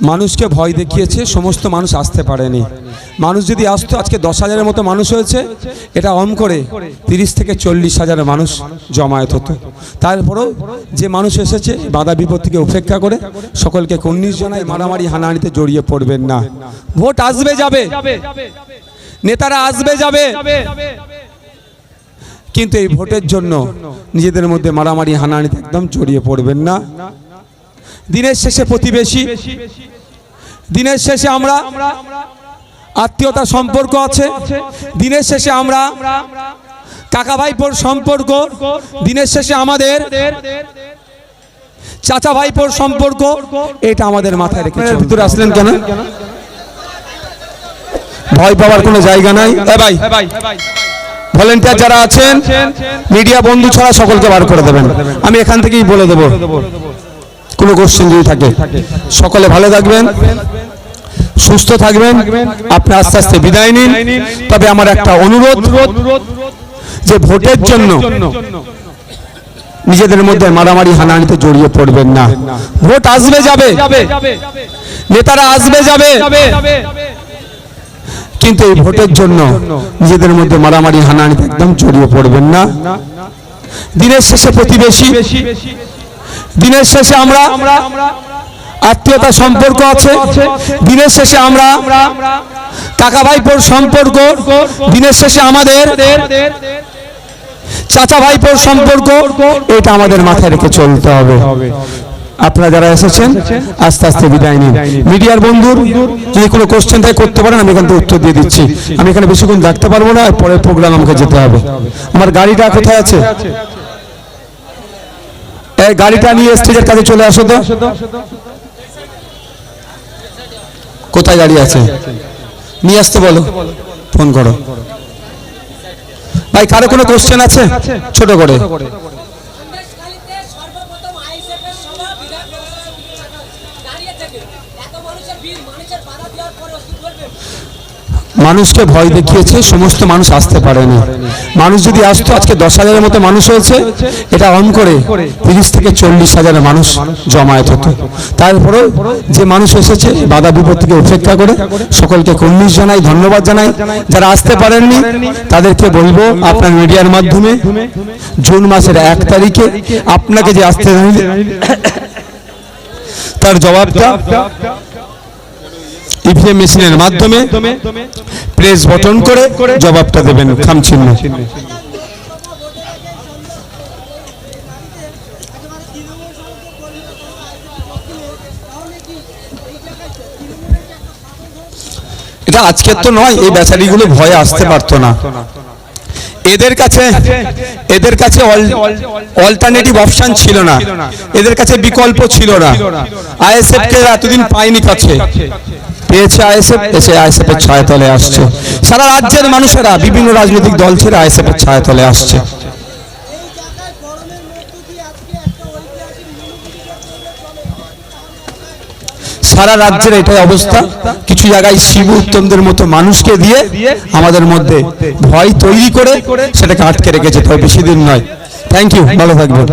মানুষকে ভয় দেখিয়েছে, সমস্ত মানুষ আসতে পারেনি। মানুষ যদি আসতো, আজকে দশ হাজারের মতো মানুষ হয়েছে, এটা অম করে তিরিশ থেকে চল্লিশ হাজার মানুষ জমায়েত হতো। তারপরেও যে মানুষ এসেছে, বাধা বিপত্তিকে উপেক্ষা করে, সকলকে উনিশ জনায় মারামারি হানাহানিতে জড়িয়ে পড়বেন না। ভোট আসবে, যাবে। নেতারা আসবে, যাবে। কিন্তু এই ভোটের জন্য নিজেদের মধ্যে মারামারি, হানাহানিতে একদম জড়িয়ে পড়বেন না। দিনের শেষে প্রতিবেশী। দিনের শেষে আমরা আত্মীয়তা সম্পর্ক আছে। দিনের শেষে আমরা কাকা ভাইপোর সম্পর্ক। দিনের শেষে আমাদের চাচা ভাইপোর সম্পর্ক। এটা আমাদের মাথায় রেখে ভিতরে আসলেন কেন? ভয় পাওয়ার কোনো জায়গা নাই? ভাই ভলেন্টিয়ার যারা আছেন। মিডিয়া বন্ধু ছাড়া সকলকে বার করে দেবেন। আমি এখান থেকেই বলে দেবো। কোনো কোশ্চেন যদি থাকে, সকলে ভালো থাকবেন, সুস্থ থাকবেন, আপনি আস্তে আস্তে বিদায় নিন। তবে আমার একটা অনুরোধ, যে ভোটের জন্য নিজেদের মধ্যে মারামারি, হানাহানিতে জড়িয়ে পড়বেন না। ভোট আসবে, যাবে। নেতারা আসবে, যাবে। কিন্তু এই ভোটের জন্য নিজেদের মধ্যে মারামারি, হানাহানিতে একদম জড়িয়ে পড়বেন না। দিনের শেষে প্রতিবেশী দিনের শেষে আমরা আত্মীয়তা সম্পর্ক আছে। দিনের শেষে আমরা কাকা ভাইপোর সম্পর্ক। দিনের শেষে আমাদের চাচা ভাইপোর সম্পর্ক। এটা আমাদের মাথায় রেখে চলতে হবে। আপনারা যারা এসেছেন, আস্তে আস্তে বিদায় নিন। মিডিয়ার বন্ধুর যদি কোনো কোশ্চেন থাকে, করতে পারেন, আমি এখান থেকে উত্তর দিয়ে দিচ্ছি। আমি এখানে বেশিক্ষণ থাকতে পারব না পরের প্রোগ্রাম আমাকে যেতে হবে। আমার গাড়িটা কোথায় আছে? এই গাড়িটা নিয়ে স্টেজের কাছে চলে আসো তো। কোথায় গাড়ি আছে? নিয়ে আসতে বলো। ফোন করো। ভাই, কারও কোনো কোশ্চেন আছে? ছোট করে। মানুষকে ভয় দেখিয়েছে, সমস্ত মানুষ আসতে পারেনি মানুষ যদি আসতো, আজকে দশ হাজারের মতো মানুষ হয়েছে, এটা অন করে তিরিশ থেকে চল্লিশ হাজারের মানুষ জমায়েত হতো। তারপরেও যে মানুষ এসেছে, বাধা বিপত্তিকে উপেক্ষা করে, সকলকে উনিশ জানাই, ধন্যবাদ জানাই। যারা আসতে পারেননি, তাদেরকে বলব, আপনার মিডিয়ার মাধ্যমে জুন মাসের এক তারিখে আপনাকে যে আসতে তার জবাবটা ইভিএম মেশিনের মাধ্যমে প্রেস বটন করে জবাবটা দেবেন খামচিহ্ন এটা আজকের তো নয়, এই বেচারিগুলো ভয়ে আসতে পারতো না। এদের কাছে এদের কাছে অল্টারনেটিভ অপশন ছিল না। এদের কাছে বিকল্প ছিল না। আইএসএফ কে এতদিন পায়নি কাছে। পেয়েছে আইএসএফ এসে আইএসএফ এর ছায়াতলে আসছে। সারা রাজ্যের মানুষেরা বিভিন্ন রাজনৈতিক দল ছেড়ে আইএসএফ এর ছায়াতলে আসছে। সারা রাজ্যের এটাই অবস্থা। কিছু জায়গায় শিবু উত্তমদের মতো মানুষকে দিয়ে আমাদের মধ্যে ভয় তৈরি করে সেটাকে আটকে রেখেছে তবে বেশি দিন নয়। থ্যাংক ইউ ভালো থাকবেন।